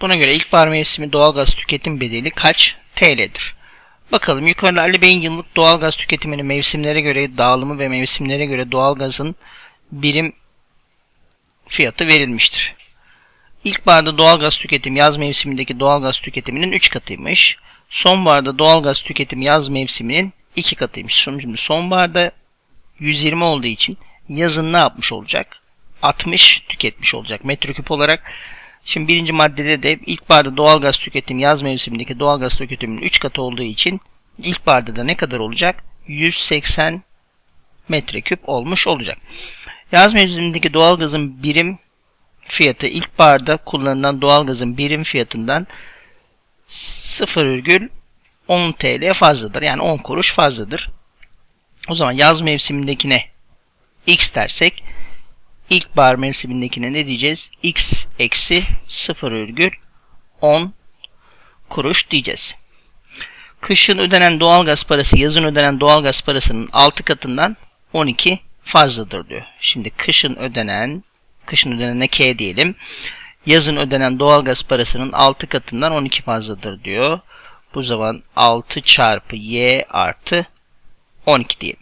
Buna göre ilkbahar mevsimi doğalgaz tüketim bedeli kaç TL'dir? Bakalım yukarıda Ali Bey'in yıllık doğalgaz tüketiminin mevsimlere göre dağılımı ve mevsimlere göre doğalgazın birim fiyatı verilmiştir. İlkbaharda doğalgaz tüketimi yaz mevsimindeki doğalgaz tüketiminin 3 katıymış. Sonbaharda doğalgaz tüketimi yaz mevsiminin 2 katıymış. Şimdi sonbaharda 120 olduğu için yazın ne yapmış olacak? 60 tüketmiş olacak metreküp olarak. Şimdi birinci maddede de ilkbaharda doğalgaz tüketimi yaz mevsimindeki doğalgaz tüketiminin 3 katı olduğu için ilkbaharda da ne kadar olacak? 180 metreküp olmuş olacak. Yaz mevsimindeki doğalgazın birim fiyatı ilkbaharda kullanılan doğalgazın birim fiyatından 0,10 TL fazladır. Yani 10 kuruş fazladır. O zaman yaz mevsimindekine x dersek ilkbahar mevsimindekine ne diyeceğiz? x eksi 0,10 kuruş diyeceğiz. Kışın ödenen doğalgaz parası yazın ödenen doğalgaz parasının 6 katından 12 fazladır diyor. Şimdi kışın ödenen kışın ödenene K diyelim. Yazın ödenen doğalgaz parasının 6 katından 12 fazladır diyor. Bu zaman 6 çarpı Y artı 12 diyelim.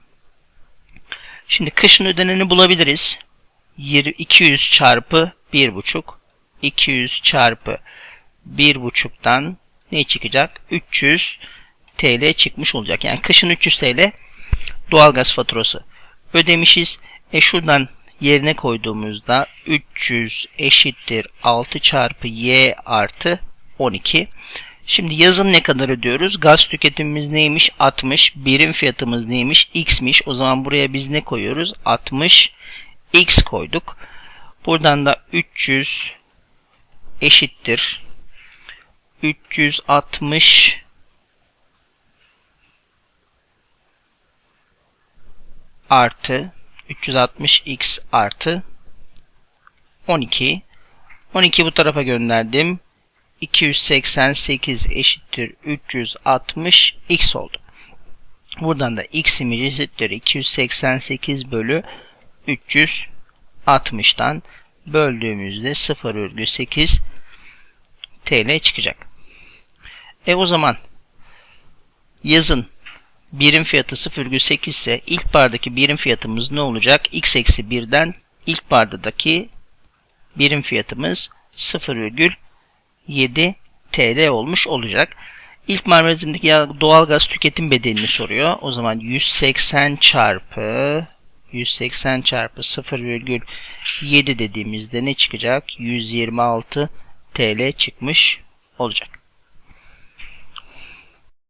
Şimdi kışın ödeneni bulabiliriz. 200 çarpı 1,5 200 çarpı 1,5'tan ne çıkacak? 300 TL çıkmış olacak. Yani kışın 300 TL doğalgaz faturası ödemişiz. E şuradan yerine koyduğumuzda 300 eşittir 6 çarpı y artı 12. Şimdi yazın ne kadar ödüyoruz? Gaz tüketimimiz neymiş? 60. Birim fiyatımız neymiş? X'miş. O zaman buraya biz ne koyuyoruz? 60 X koyduk. Buradan da 300 eşittir 360 artı 360x artı 12. 12 bu tarafa gönderdim. 288 eşittir 360 x oldu. Buradan da x'imiz eşittir 288 bölü 360'dan böldüğümüzde 0,8 TL çıkacak. E o zaman yazın birim fiyatı 0,8 ise ilk bardaki birim fiyatımız ne olacak? x eksi 1'den ilk bardadaki birim fiyatımız 0,7 TL olmuş olacak. İlk marmerizmdeki doğalgaz tüketim bedelini soruyor. O zaman 180 çarpı 180 çarpı 0,7 dediğimizde ne çıkacak? 126 TL çıkmış olacak.